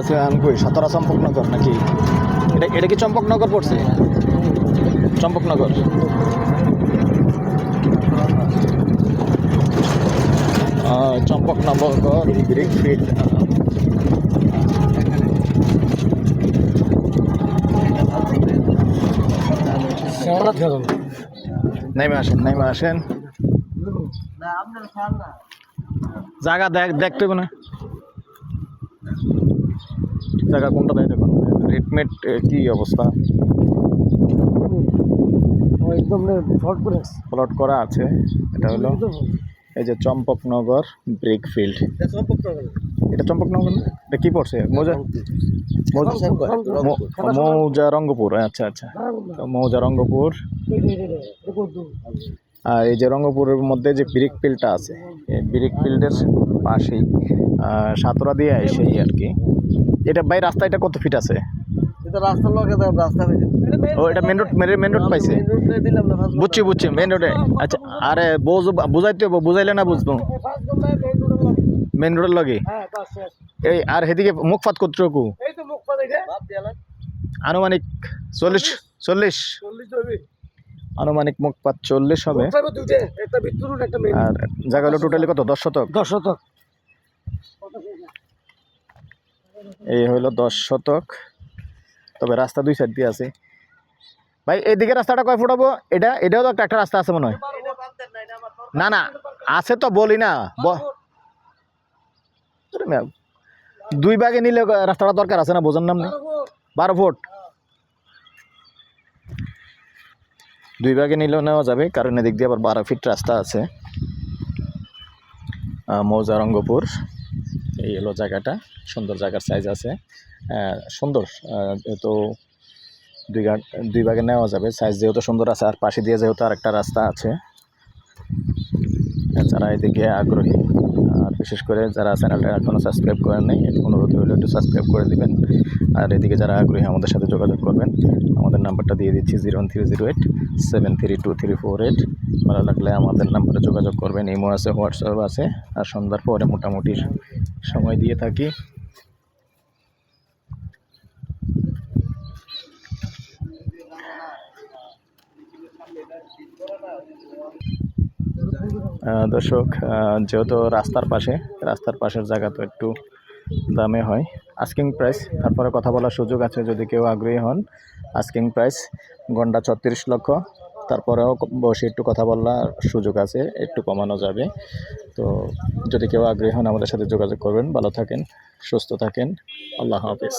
আছে কই, সাতারা চম্পকনগর নাকি? এটা এটা কি চম্পকনগর পড়ছে? চম্পকনগর। চম্পকনগর। ব্রিক ফিল্ড নেমে আসেন নেমে আসেন। জায়গা দেখ দেখতে না। জায়গা কোনটা দেয় দেখুন রেটমেট কি অবস্থা? একদম প্লট করা আছে। এটা হলো এই যে চম্পকনগর ব্রিক ফিল্ড এটা চম্পকনগর এটা কি পড়ছে? মৌজা মৌজা রঙ্গপুর আচ্ছা আচ্ছা। মৌজা রঙ্গপুর। আর এই যে রঙ্গপুরের মধ্যে যে ব্রিক ফিল্ডটা আছে এই ব্রিক ফিল্ডের পাশেই সাতরা দিয়ে এসেই আর কি। এটা ভাই রাস্তা এটা কত ফিট আছে? এটা রাস্তার লগে দাও রাস্তা হয়েছে ও এটা মেন রোড মেন রোড পাইছে। দিলাম বুঝছি বুঝছি মেন রোডে আচ্ছা আরে বোঝ বুঝাইতে হব বুঝাইলে না বুঝব। মেন রোডের লগে? হ্যাঁ এই আর মুখপাত কতটুকু আনুমানিক চল্লিশ চল্লিশ। আনুমানিক মুখপাত চল্লিশ হবে। আর জায়গা হলো টোটালি কত? দশ শতক? 10 শতক। এই হলো দশ শতক। তবে রাস্তা দুই সাইড দিয়ে আছে। ভাই এইদিকে রাস্তাটা কয় ফুট হব? এটা এটাও তো একটা রাস্তা আছে মনে হয়। না না আছে তো বলি না। দুই ভাগে নিলে রাস্তাটা দরকার আছে না বোঝার নাম নেই। বারো ফুট। দুই ভাগে নিলেও নেওয়া যাবে কারণ এদিক দিয়ে আবার বারো ফিট রাস্তা আছে। আহ, মৌজা রঙ্গপুর। এই হলো জায়গাটা। সুন্দর জায়গার সাইজ আছে। সুন্দর। তো দুই দুই ভাগে নেওয়া যাবে। সাইজ যেহেতু সুন্দর আছে, আর পাশে দিয়ে যেহেতু আরেকটা রাস্তা আছে। যারা এদিকে আগ্রহী। আর বিশেষ করে যারা চ্যানেলটা এখনও সাবস্ক্রাইব করেন নাই অনুরোধ রইল একটু সাবস্ক্রাইব করে দেবেন। আর এদিকে যারা আগ্রহী আমাদের সাথে যোগাযোগ করবেন। আমাদের নাম্বারটা দিয়ে দিচ্ছি zero one three zero eight seven three two three four eight. ভালো লাগলে আমাদের নাম্বারে যোগাযোগ করবেন। ইমো আছে হোয়াটসঅ্যাপ আছে। আর সন্ধ্যার পরে মোটামুটি সময় দিয়ে থাকি। আহ, দর্শক যেহেতু রাস্তার পাশে, রাস্তার পাশের জায়গা তো একটু দামে হয়। আস্কিং প্রাইস তারপরে কথা বলার সুযোগ আছে যদি কেউ আগ্রহী হন। আস্কিং প্রাইস গন্ডা ছত্রিশ লক্ষ। তারপরেও বসে একটু কথা বলার সুযোগ আছে, একটু কমানো যাবে। তো যদি কেউ আগ্রহী হন, আমাদের সাথে যোগাযোগ করবেন। ভালো থাকেন, সুস্থ থাকেন। আল্লাহ হাফিজ।